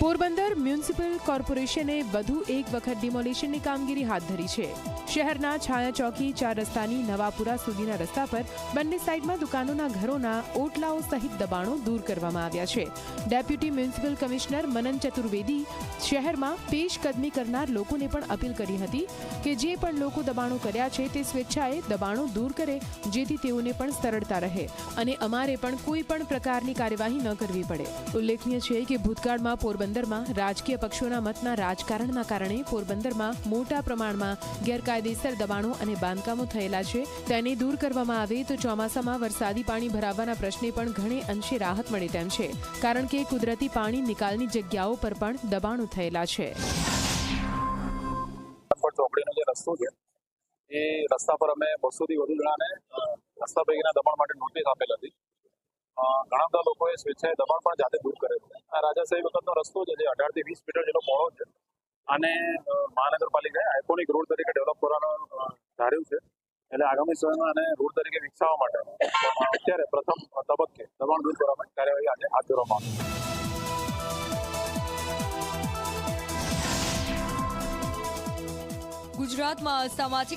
Porbandar municipal કોર્પોરેશને વધુ એક વખત ડિમોલિશનની કામગીરી હાથ ધરી છે. શહેરના છાયા ચોકી ચાર રસ્તાની નવાપુરા સુધીના રસ્તા પર બંને સાઇડમાં દુકાનોના ઘરોના ઓટલાઓ સહિત દબાણો દૂર કરવામાં આવ્યા છે. Deputy municipal commissioner Manan Chaturvedi શહેરમાં પેશકદમી કરનાર લોકોને પણ અપીલ કરી હતી કે જે પણ લોકો દબાણો કર્યા છે તે સ્વેચ્છાએ દબાણો દૂર કરે, જેથી તેઓને પણ સરળતા રહે અને અમારે પણ કોઈ પણ પ્રકારની કાર્યવાહી ન કરવી પડે. ઉલ્લેખનીય છે કે ભૂતકાળમાં પોરબંદરમાં રાજકીય પક્ષોના મતના રાજકારણના કારણે પોરબંદરમાં મોટા પ્રમાણમાં ગેરકાયદેસર દબાણો અને બાંધકામો થયેલા છે. તેને દૂર કરવામાં આવે તો ચોમાસામાં વરસાદી પાણી ભરાવવાના પ્રશ્ને પણ ઘણે અંશે રાહત મળે તેમ છે. કારણ કે કુદરતી પાણી નિકાલની જગ્યાઓ પર પણ દબાણો થયેલા છે. રસ્તો પર અમે બસોથી વધુ જણાને રસ્તા પૈકીના દબાણ માટે નોટિસ આપેલ હતી. ઘણા બધા લોકોએ સ્વેચ્છાએ દબાણ પણ જાતે દૂર કરે છે. આ રાજાશાહી વખતનો રસ્તો છે, જે અઢારથી વીસ મીટર જેટલો પહોળો છે. અને મહાનગરપાલિકાએ આઇકોનિક રોડ તરીકે ડેવલપ કરવાનું ધાર્યું છે. એટલે આગામી સમયમાં આને રોડ તરીકે વિકસાવવા માટે અત્યારે પ્રથમ તબક્કે દબાણ દૂર કરવા માટે કાર્યવાહી આજે હાથ ધરવામાં આવી ગુજરાતમાં સામાજિક